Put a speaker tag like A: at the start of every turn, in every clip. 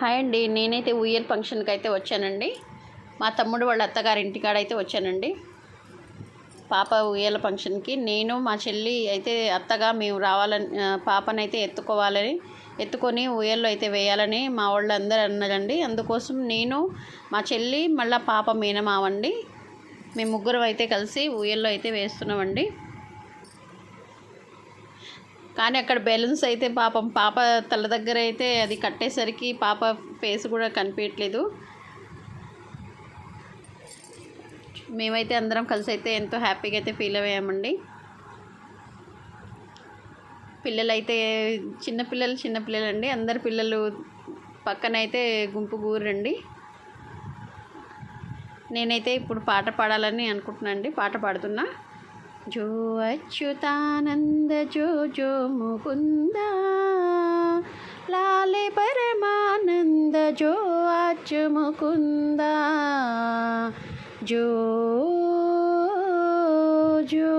A: Hi అండి. నేనైతే ఉయ్యల్ ఫంక్షన్కి అయితే వచ్చానండి. మా తమ్ముడు వాళ్ళ అత్తగారి ఇంటికాడ అయితే వచ్చానండి. పాప ఉయ్యాల ఫంక్షన్కి. నేను మా చెల్లి అయితే అత్తగా మేము రావాలని పాపనైతే ఎత్తుకోవాలని ఎత్తుకొని ఉయ్యల్లో అయితే వేయాలని మా వాళ్ళు అందరూ అన్నారండి. అందుకోసం నేను మా చెల్లి మళ్ళీ పాప మీనమావండి మేము ముగ్గురం అయితే కలిసి ఉయ్యల్లో అయితే వేస్తున్నామండి. కానీ అక్కడ బెలూన్స్ అయితే పాపం పాప తల దగ్గర అయితే అది కట్టేసరికి పాప ఫేస్ కూడా కనిపించట్లేదు. మేమైతే అందరం కలిసి అయితే ఎంతో హ్యాపీగా అయితే ఫీల్ అయ్యామండి. పిల్లలైతే చిన్నపిల్లలు చిన్నపిల్లలు అండి అందరు పిల్లలు పక్కనైతే గుంపు గూరండి. నేనైతే ఇప్పుడు పాట పాడాలని అనుకుంటున్నాను అండి. పాట పాడుతున్నా. జో అచ్యుతానంద జో జో ముకుంద. లాలే పరమానంద జో అచ్చు ముకుంద. జో జో.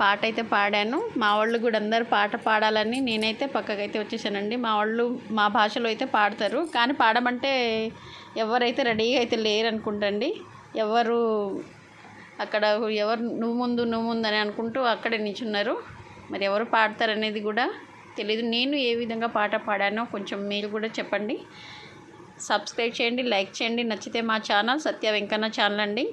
A: పాట అయితే పాడాను. మా వాళ్ళు కూడా అందరు పాట పాడాలని నేనైతే పక్కకైతే వచ్చేసానండి. మా వాళ్ళు మా భాషలో అయితే పాడతారు. కానీ పాడమంటే ఎవరైతే రెడీగా అయితే లేరనుకుంటండి. ఎవరు అక్కడ ఎవరు నువ్వు ముందు నువ్వు ముందు అని అనుకుంటూ అక్కడే నిల్చున్నారు. మరి ఎవరు పాడతారనేది కూడా తెలియదు నేను ఏ విధంగా పాట పాడానో కొంచెం మీరు కూడా చెప్పండి. సబ్స్క్రైబ్ చేయండి లైక్ చేయండి. నచ్చితే మా ఛానల్ సత్య వెంకన్న ఛానల్ అండి.